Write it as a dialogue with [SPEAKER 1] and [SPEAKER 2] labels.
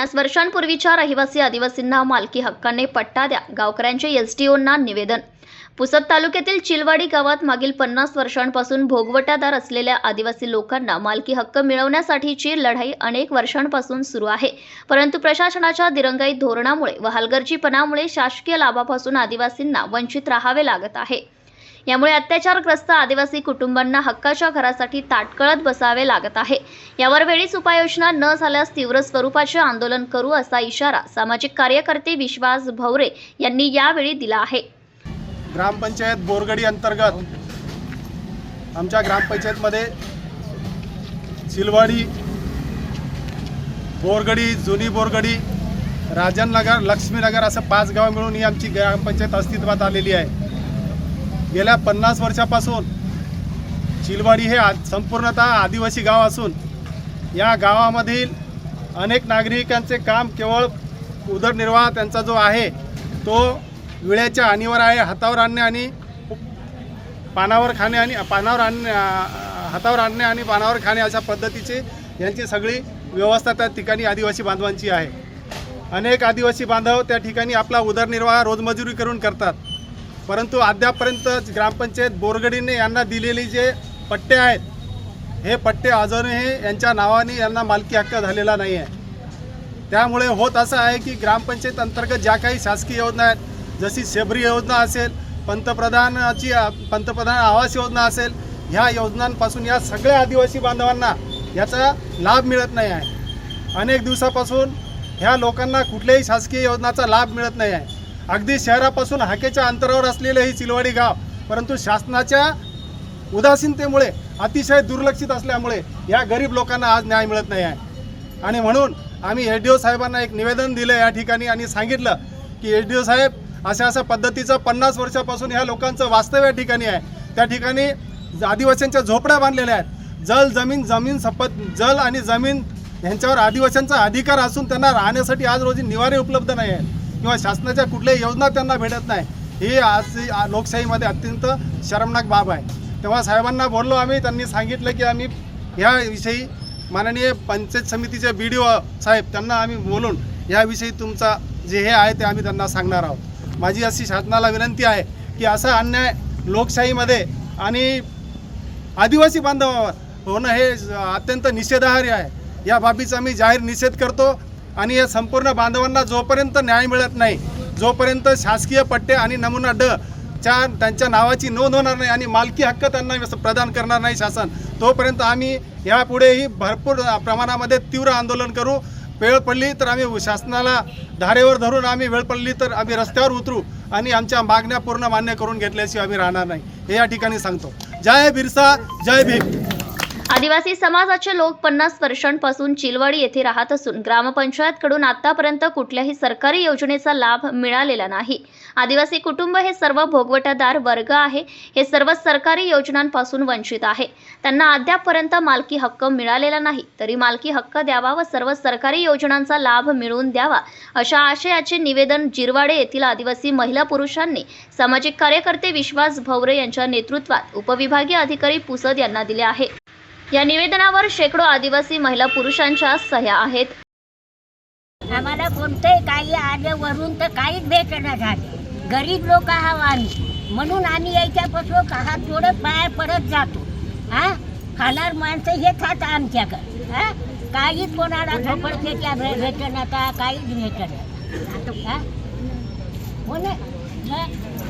[SPEAKER 1] पन्नास वर्षांपूर्वीच्या रहिवासी आदिवासींना मालकी हक्काने पट्टा द्या गावकऱ्यांचे एसटीओंना निवेदन. पुसद तालुक्यातील चिलवाडी गावात मागील पन्नास वर्षांपासून भोगवटादार असलेल्या आदिवासी लोकांना मालकी हक्क मिळवण्यासाठीची लढाई अनेक वर्षांपासून सुरू आहे. परंतु प्रशासनाच्या दिरंगाई धोरणामुळे व हलगर्जीपणामुळे शासकीय लाभापासून आदिवासींना वंचित राहावे लागत आहे. यामुळे अत्याचारग्रस्त आदिवासी कुटुंबांना हक्काच्या घरासाठी ताटकळत बसावे लागत आहे. यावर वेळीच उपाययोजना न झाल्यास तीव्र स्वरूपाचे आंदोलन करू असा इशारा सामाजिक कार्यकर्ते विश्वास भवरे यांनी यावेळी दिला आहे.
[SPEAKER 2] ग्रामपंचायत बोरगडी अंतर्गत आमच्या ग्रामपंचायतमध्ये सिलवाडी बोरगडी जुनी बोरगडी राजननगर लक्ष्मीनगर असं पाच गावं मिळून ही आमची ग्रामपंचायत अस्तित्वात आलेली आहे. गेल्या पन्नास वर्षापासून चिलवाडी हे आ- संपूर्णतः आदिवासी गाव असून या गावामधील अनेक नागरिकांचे काम केवळ उदरनिर्वाह त्यांचा जो आहे तो विळ्याच्या आणीवर आहे हातावर आणणे आणि पानावर खाणे आणि पानावर आणणे हातावर आणणे आणि पानावर खाणे अशा पद्धतीची यांची सगळी व्यवस्था त्या ठिकाणी आदिवासी बांधवांची आहे. अनेक आदिवासी बांधव त्या ठिकाणी आपला उदरनिर्वाह रोजमजुरी करून करतात. परंतु अद्यापर्यंत ग्रामपंचायत बोरगडीने यांना दिलेले जे पट्टे आहेत हे पट्टे अजूनही यांच्या नावाने यांना मालकी हक्क झालेला नाही आहे. त्यामुळे होत असं आहे की ग्रामपंचायत अंतर्गत ज्या काही शासकीय योजना आहेत जशी शेबरी योजना असेल पंतप्रधानाची पंतप्रधान आवास योजना असेल ह्या योजनांपासून या सगळ्या आदिवासी बांधवांना याचा लाभ मिळत नाही आहे. अनेक दिवसापासून ह्या लोकांना कुठल्याही शासकीय योजनाचा लाभ मिळत नाही आहे. अगदी शहरापासून हाकेच्या अंतरावर असलेले ही चिलवाडी गाव परंतु शासनाच्या उदासीनतेमुळे अतिशय दुर्लक्षित असल्यामुळे या गरीब लोकांना आज न्याय मिळत नाही आहे. आणि म्हणून आम्ही एच डी ओ साहेबांना एक निवेदन दिलं या ठिकाणी आणि सांगितलं की एच डी ओ साहेब अशा अशा पद्धतीचं पन्नास वर्षापासून ह्या लोकांचं वास्तव्य या ठिकाणी आहे. त्या ठिकाणी आदिवासींच्या झोपड्या बांधलेल्या आहेत. जल जमीन जमीन सपत जल आणि जमीन यांच्यावर आदिवासींचा अधिकार असून त्यांना राहण्यासाठी आज रोजी निवारे उपलब्ध नाही आहेत. किंवा शासनाच्या कुठल्याही योजना त्यांना भेटत नाही. ही आज लोकशाहीमध्ये अत्यंत शरमनाक बाब आहे. तेव्हा साहेबांना बोललो आम्ही त्यांनी सांगितलं की आम्ही ह्याविषयी माननीय पंचायत समितीचे बी डी ओ साहेब त्यांना आम्ही बोलून याविषयी तुमचा जे हे आहे ते आम्ही त्यांना सांगणार आहोत. माझी अशी शासनाला विनंती आहे की असा अन्याय लोकशाहीमध्ये आणि आदिवासी बांधवावर होणं हे अत्यंत निषेधार्ह आहे. या बाबीचा मी जाहीर निषेध करतो. आणि या संपूर्ण बांधवांना जोपर्यंत न्याय मिळत नाही जोपर्यंत शासकीय पट्टे आणि नमुना ड च्या त्यांच्या नावाची नोंद होणार नाही आणि मालकी हक्क त्यांना प्रदान करणार नाही शासन तोपर्यंत आम्ही यापुढेही भरपूर प्रमाणामध्ये तीव्र आंदोलन करू. वेळ पडली तर आम्ही शासनाला धारेवर धरून आम्ही वेळ पडली तर आम्ही रस्त्यावर उतरू आणि आमच्या मागण्या पूर्ण मान्य करून घेतल्याशिवाय आम्ही राहणार नाही. हे या ठिकाणी सांगतो. जय बिरसा जय भीम.
[SPEAKER 1] आदिवासी समाजाचे लोक पन्नास वर्षांपासून चिलवाडी येथे राहत असून ग्रामपंचायतकडून आतापर्यंत कुठल्याही सरकारी योजनेचा लाभ मिळालेला नाही. आदिवासी कुटुंब हे सर्व भोगवटादार वर्ग आहे. हे सर्व सरकारी योजनांपासून वंचित आहे. त्यांना अद्यापपर्यंत मालकी हक्क मिळालेला नाही. तरी मालकी हक्क द्यावा व सर्व सरकारी योजनांचा लाभ मिळवून द्यावा अशा आशयाचे निवेदन जिरवाडे येथील आदिवासी महिला पुरुषांनी सामाजिक कार्यकर्ते विश्वास भवरे यांच्या नेतृत्वात उपविभागीय अधिकारी पुसद यांना दिले आहे. या निवेदनावर शेकडो आदिवासी महिला पुरुषांच्या सह्या आहेत.
[SPEAKER 3] आम्हाला कोणतंही काही आले वरून तर काहीच भेटणं झाले. गरीब लोक आहोत आम्ही. म्हणून आम्ही याच्यापासून हात जोडत पाय पडत जातो. हा? खाणार माणसं हे खात आमच्याकडे. हा? काहीच कोणाला झोपड भेटणं का काहीच भेटणं आता हो? ना?